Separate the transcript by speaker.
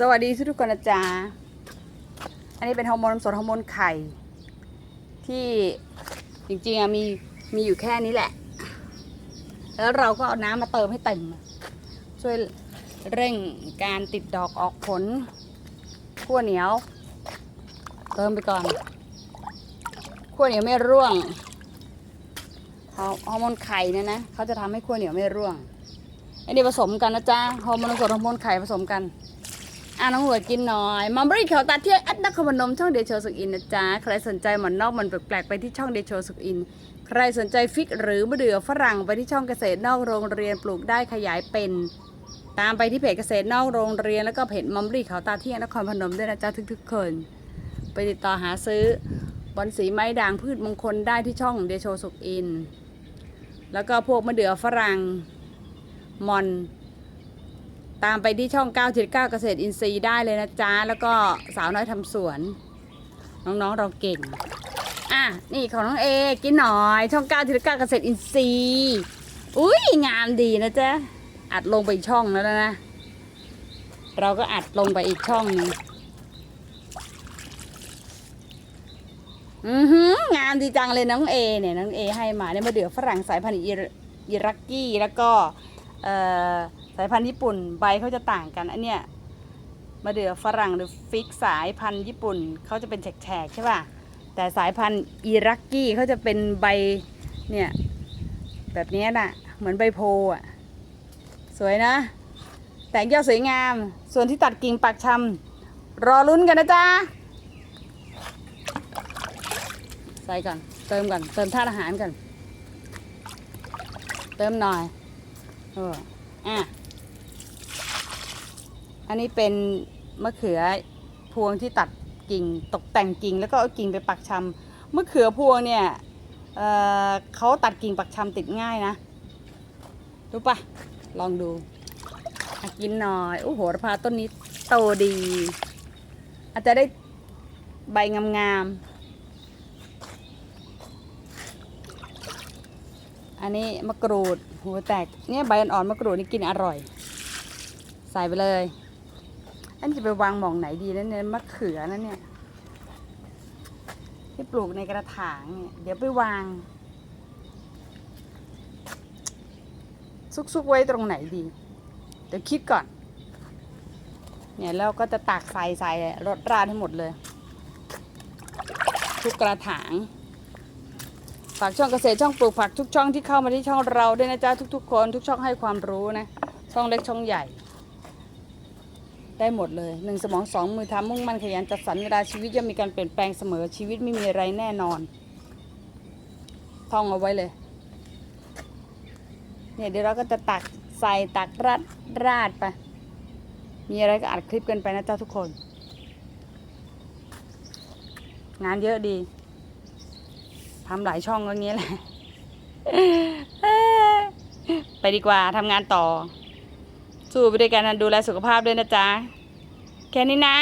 Speaker 1: สวัสดีทุกคนนะจ๊ะ อันนี้เป็นฮอร์โมนสดฮอร์โมนไข่ ที่จริงๆมีมีอยู่แค่นี้แหละ แล้วเราก็เอาน้ำมาเติมให้เต็ม ช่วยเร่งการติดดอกออกผลขั้วเหนียว เติมไปก่อนขั้วเหนียวไม่ร่วงฮอร์ฮอร์โมนไข่เนี่ยนะเขาจะทำให้ขั้วเหนียวไม่ร่วง อันนี้ผสมกันนะจ๊ะฮอร์โมนสดฮอร์โมนไข่ผสมกัน อะน้องหัวกินหน่อยมัมบรีเขาตัดเที่ยวอัดนักขมนมช่องเดโชสุกอินนะจ๊ะใครสนใจหมอนนอกมันแปลกๆไปที่ช่องเดโชสุกอิน ใครสนใจฟิกหรือมะเดื่อฝรั่งไปที่ช่องเกษตรนอกโรงเรียนปลูกได้ขยายเป็น ตามไปที่เพจเกษตรนอกโรงเรียนแล้วก็เพจมัมบรีเขาตาเที่ยงนครพนมด้วยนะจ๊ะทุกๆคน ไปติดต่อหาซื้อบอนสีไม้ด่างพืชมงคลได้ที่ช่องเดโชสุกอิน แล้วก็พวกมะเดื่อฝรั่งมอน ตามไปที่ช่อง 9 9 เกษตรอินทรีย์ได้เลยนะจ๊ะ แล้วก็สาวน้อยทำสวน น้องๆเราเก่ง อะ นี่ของน้องเอ กินหน่อย ช่อง 9 9 เกษตรอินทรีย์ อุ้ยงามดีนะจ๊ะ อัดลงไปอีกช่องแล้วนะ เราก็อัดลงไปอีกช่องหนึงอือหืองามดีจังเลยน้องเอเนี่ยน้องเอให้มาเนี่ยมาเดือฝรั่งสายพันธุ์อิรักกี้แล้วก็ สายพันธุ์ญี่ปุ่นใบเขาจะต่างกันอันเนี้ยมะเดื่อฝรั่งหรือฟิกสายพันธุ์ญี่ปุ่นเขาจะเป็นแฉกๆใช่ป่ะแต่สายพันธุ์อิรักกี้เขาจะเป็นใบเนี่ยแบบนี้น่ะเหมือนใบโพอะสวยนะ แต่งยอดสวยงาม ส่วนที่ตัดกิ่งปักชำรอลุ้นกันนะจ๊ะใส่ก่อนเติมก่อนเติมธาตุอาหารก่อนเติมหน่อย เอออะอันนี้เป็นมะเขือพวงที่ตัดกิ่งตกแต่งกิ่งแล้วก็เอากิ่งไปปักชำมะเขือพวงเนี่ยเเขาตัดกิ่งปักชำติดง่ายนะรู้ปะลองดูกินหน่อยโอ้โหระพาต้นนี้โตดี อาจจะได้ใบงามๆอันนี้มะกรูด หัวแตกเนี่ยใบอ่อนๆมะกรูดนี่กินอร่อย ใส่ไปเลย อันจะไปวางหม่องไหนดีนะเนี่ยมะเขือนะเนี่ยที่ปลูกในกระถางเนี่ยเดี๋ยวไปวาง ซุกๆไว้ตรงไหนดี เดี๋ยวคิดก่อน เนี่ยแล้วก็จะตักใส่ใส่รดราดให้หมดเลย ทุกกระถางากช่องเกษตรช่องปลูกผักทุกช่องที่เข้ามาที่ช่องเราด้วยนะจ๊ะทุก ๆ คนทุกช่องให้ความรู้นะ ช่องเล็กช่องใหญ่ ได้หมดเลยหนึ่งสมองสองมือทำมุ่งมั่นขยันจัดสรรเวลาชีวิตย่อมมีการเปลี่ยนแปลงเสมอชีวิตไม่มีอะไรแน่นอนท่องเอาไว้เลยเนี่ยเดี๋ยวเราก็จะตักใส่ตักราดราดไป มีอะไรก็อัดคลิปกันไปนะจ๊ะทุกคน งานเยอะดี ทำหลายช่องก็งี้แหละ ไปดีกว่าทำงานต่อ สู้ไปด้วยกันนะดูแลสุขภาพด้วยนะจ๊ะ แค่นี้นะ